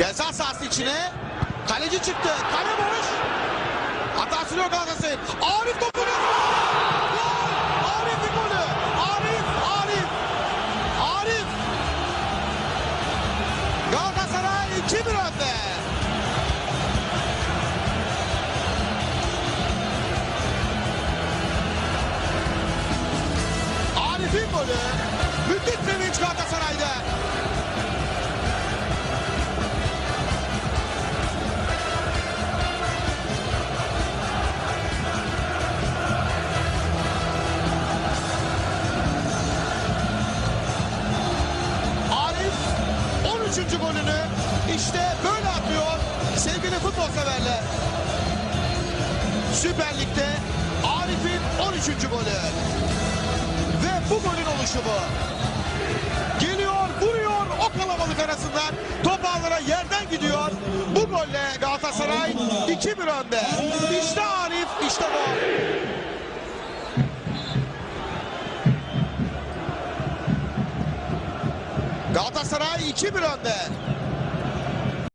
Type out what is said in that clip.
Ceza sahası içine. Kaleci çıktı. Kale boş. Hatası yok Galatasaray'ın. Arif topu! Arif'in golü. Arif, Arif. Arif. Galatasaray 2-1 önde. Arif'in golü. 13. golünü işte böyle atıyor sevgili futbol severler. Süper Lig'de Arif'in 13. golü. Ve bu golün oluşumu. Geliyor, vuruyor o kalabalık arasından. Top ağlara yerden gidiyor. Bu golle Galatasaray 2-1 önde. Galatasaray 2-1 önde.